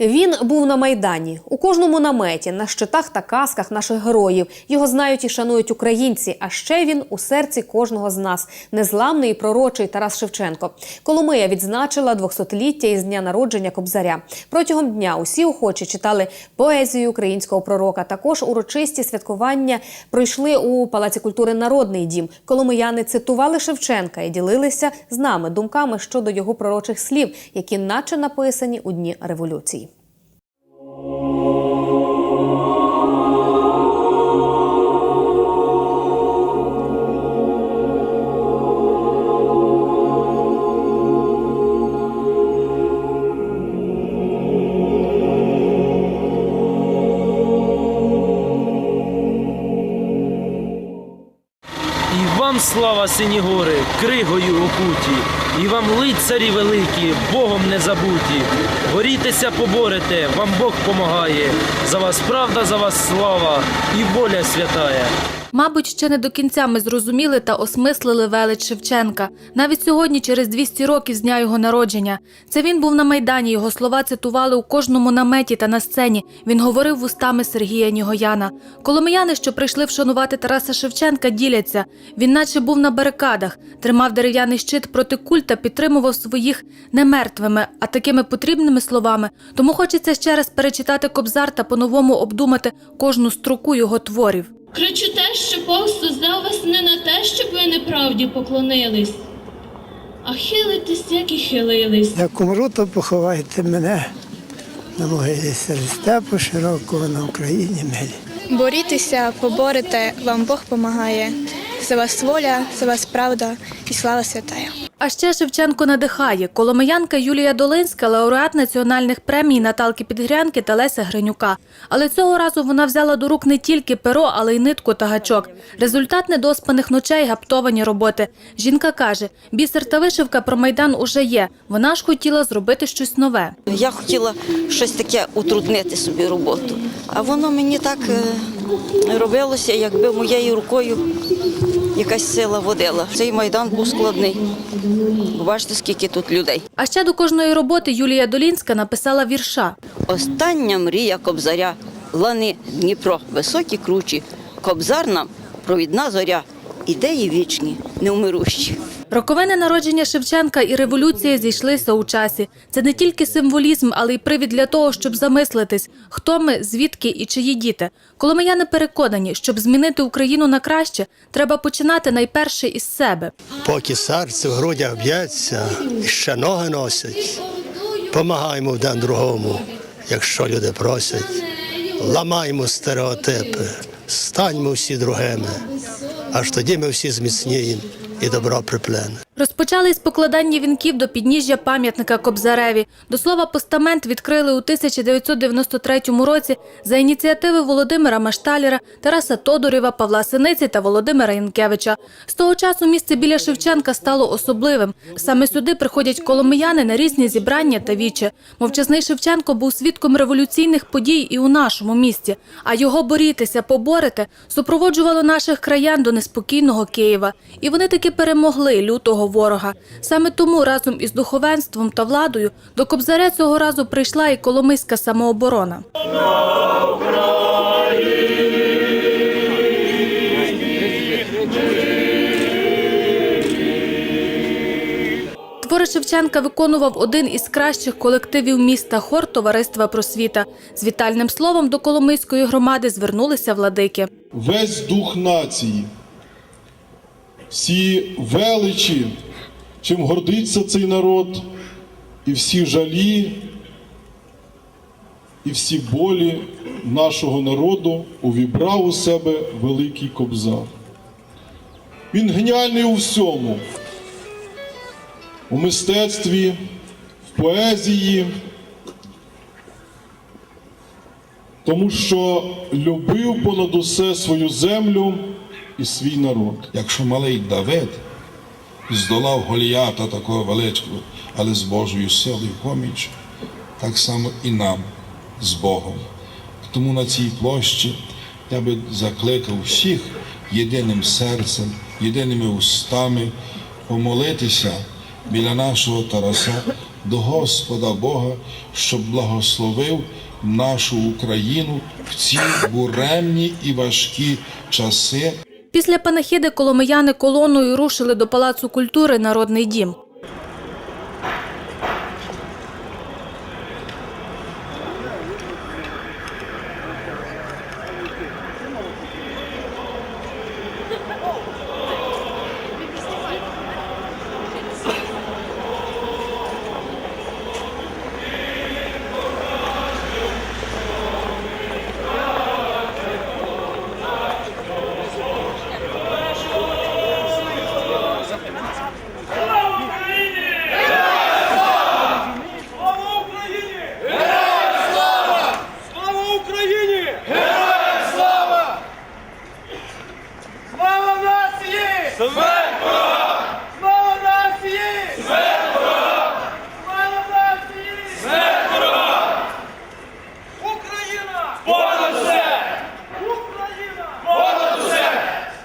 Він був на майдані у кожному наметі, на щитах та касках наших героїв. Його знають і шанують українці. А ще він у серці кожного з нас незламний і пророчий Тарас Шевченко. Коломия відзначила 200-ліття із дня народження Кобзаря. Протягом дня усі охочі читали поезію українського пророка. Також урочисті святкування пройшли у Палаці культури Народний дім. Коломияни цитували Шевченка і ділилися з нами думками щодо його пророчих слів, які наче написані у дні революції. І вам слава сині гори, кригою окуті, і вам лицарі великі, Богом не забуті. Борітеся, поборете, вам Бог помагає. За вас правда, за вас слава і воля святая. Мабуть, ще не до кінця ми зрозуміли та осмислили велич Шевченка. Навіть сьогодні, через 200 років з дня його народження. Це він був на майдані. Його слова цитували у кожному наметі та на сцені. Він говорив вустами Сергія Нігояна. Коломияни, що прийшли вшанувати Тараса Шевченка, діляться. Він наче був на барикадах, тримав дерев'яний щит проти куль та підтримував своїх не мертвими, а такими потрібними словами. Тому хочеться ще раз перечитати Кобзар та по-новому обдумати кожну строку його творів. Кричу те, що Бог создав вас не на те, щоб ви неправді поклонились, а хилитесь, як і хилились. Як умру, то поховайте мене на могилі серед степу широкого на Україні милі. Борітеся, поборете, вам Бог помагає. За вас воля, за вас правда і слава святая. А ще Шевченко надихає. Коломиянка Юлія Долинська, лауреат національних премій Наталки Підгрянки та Леся Гринюка. Але цього разу вона взяла до рук не тільки перо, але й нитку та гачок. Результат недоспаних ночей, гаптовані роботи. Жінка каже, бісер та вишивка про майдан уже є. Вона ж хотіла зробити щось нове. Я хотіла щось таке утруднити собі роботу, а воно мені так е, робилося, якби моєю рукою якась сила водила. Цей майдан був складний. Бачите, скільки тут людей. А ще до кожної роботи Юлія Долінська написала вірша. Остання мрія кобзаря, лани Дніпро, високі кручі, кобзар нам провідна зоря, ідеї вічні, невмирущі. Роковини народження Шевченка і революція зійшлися у часі. Це не тільки символізм, але й привід для того, щоб замислитись, хто ми, звідки і чиї діти. Коломияни переконані, щоб змінити Україну на краще, треба починати найперше із себе. Поки серце в грудях б'ється, ще ноги носять, помагаємо один другому, якщо люди просять. Ламаймо стереотипи, станьмо всі другими, аж тоді ми всі зміцніємо і добро приплене. Розпочали із покладання вінків до підніжжя пам'ятника Кобзареві. До слова, постамент відкрили у 1993 році за ініціативи Володимира Машталєра, Тараса Тодорєва, Павла Синиці та Володимира Янкевича. З того часу місце біля Шевченка стало особливим. Саме сюди приходять коломияни на різні зібрання та віче. Мовчазний Шевченко був свідком революційних подій і у нашому місті. А його борітеся, поборете супроводжувало наших краян до неспокійного Києва. І вони таки перемогли лютого ворога. Саме тому разом із духовенством та владою до Кобзаря цього разу прийшла і Коломийська самооборона. Твори Шевченка виконував один із кращих колективів міста хор товариства просвіта. З вітальним словом до Коломийської громади звернулися владики. весь дух нації, всі величі, чим гордиться цей народ, і всі жалі, і всі болі нашого народу увібрав у себе великий кобзар. Він геніальний у всьому, у мистецтві, в поезії, тому що любив понад усе свою землю і свій народ. Якщо малий Давид здолав Голіята такого величкого, але з Божою силою поміч, так само і нам з Богом. Тому на цій площі я би закликав всіх єдиним серцем, єдиними устами помолитися біля нашого Тараса до Господа Бога, щоб благословив нашу Україну в ці буремні і важкі часи. Після панахіди коломияни колоною рушили до Палацу культури Народний дім. Слава Україні! Героям слава! Слава нації! Смерть ворогам! Слава нації! Смерть ворогам! Слава нації! Смерть ворогам! Україна! Понад усе! Україна! Понад усе!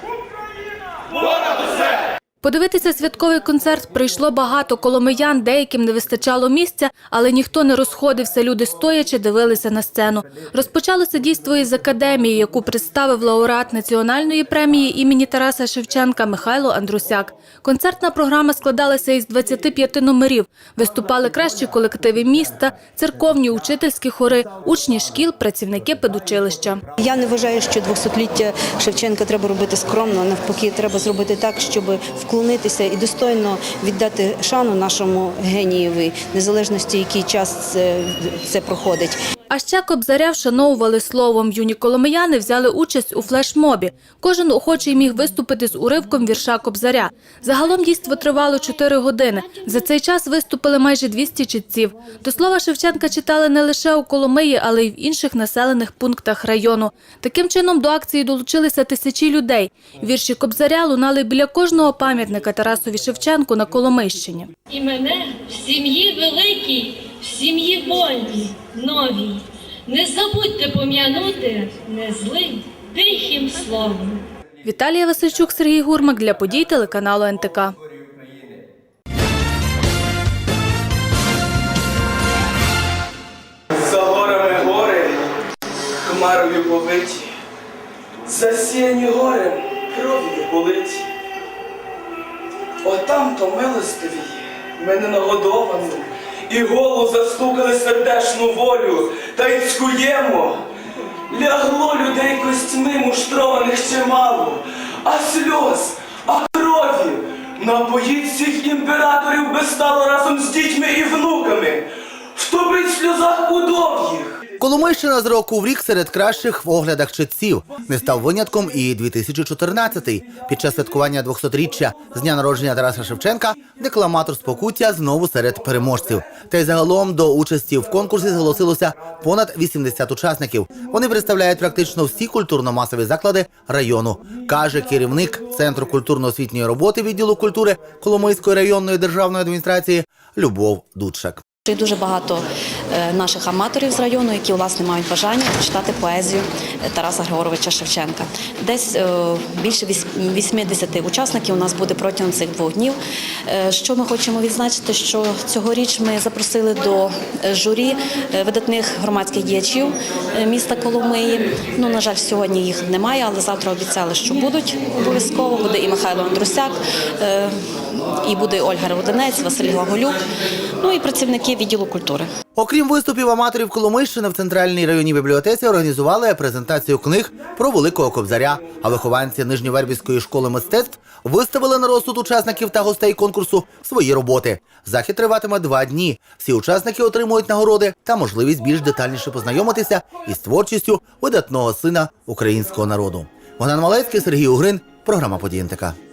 Україна! Понад усе! Подивитися святковий концерт прийшло багато коломиян, деяким не вистачало місця, але ніхто не розходився. Люди стоячи дивилися на сцену. Розпочалося дійство із академії, яку представив лауреат національної премії імені Тараса Шевченка Михайло Андрусяк. Концертна програма складалася із 25 номерів. Виступали кращі колективи міста, церковні учительські хори, учні шкіл, працівники педучилища. Я не вважаю, що 200-ліття Шевченка треба робити скромно. Навпаки, треба зробити так, щоб вклонитися і достойно віддати шану нашому генієві, незалежності, який час це, проходить. А ще Кобзаря вшановували словом. Юні коломияни взяли участь у флешмобі. Кожен охочий міг виступити з уривком вірша Кобзаря. Загалом дійство тривало 4 години. За цей час виступили майже 200 читців. До слова Шевченка читали не лише у Коломиї, але й в інших населених пунктах району. Таким чином до акції долучилися тисячі людей. Вірші Кобзаря лунали біля кожного пам'ятника Тарасові Шевченку на Коломийщині. І мене в сім'ї великій, в сім'ї вольній, новій. Не забудьте пом'янути незлим, тихим словом. Віталія Васильчук, Сергій Гурмак для подій телеканалу НТК. За горами гори, хмарою повиті, засіяні горем кров'ю болить. Отам то милостиві мене нагодовану, і голу застукали сердешну волю, та й цькуємо. Лягло людей костьми муштрованих чимало, а сльоз, а крові напоїть всіх імператорів би стало разом з дітьми і внуками, втопить в сльозах удов'їх. Коломийщина з року в рік серед кращих в оглядах читців. Не став винятком і 2014-й. Під час святкування 200-річчя з дня народження Тараса Шевченка декламатор з Покуття знову серед переможців. Та й загалом до участі в конкурсі зголосилося понад 80 учасників. Вони представляють практично всі культурно-масові заклади району, каже керівник Центру культурно-освітньої роботи відділу культури Коломийської районної державної адміністрації Любов Дудшак. Дуже багато наших аматорів з району, які власне мають бажання читати поезію е, Тараса Григоровича Шевченка. Десь е, більше віс- 80 учасників у нас буде протягом цих двох днів. Е, Що ми хочемо відзначити, що цьогоріч ми запросили до е, журі е, видатних громадських діячів е, міста Коломиї. Ну, на жаль, сьогодні їх немає, але завтра обіцяли, що будуть обов'язково. Буде і Михайло Андрусяк, е, і буде Ольга Руденець, Василь Глаголюк, ну і працівники відділу культури. Окрім виступів аматорів Коломийщини в центральній районній бібліотеці організували презентацію книг про великого кобзаря. А вихованці Нижньовербівської школи мистецтв виставили на розсуд учасників та гостей конкурсу свої роботи. Захід триватиме два дні. Всі учасники отримують нагороди та можливість більш детальніше познайомитися із творчістю видатного сина українського народу. Богдан Малецький, Сергій Угрин, програма «Події НТК».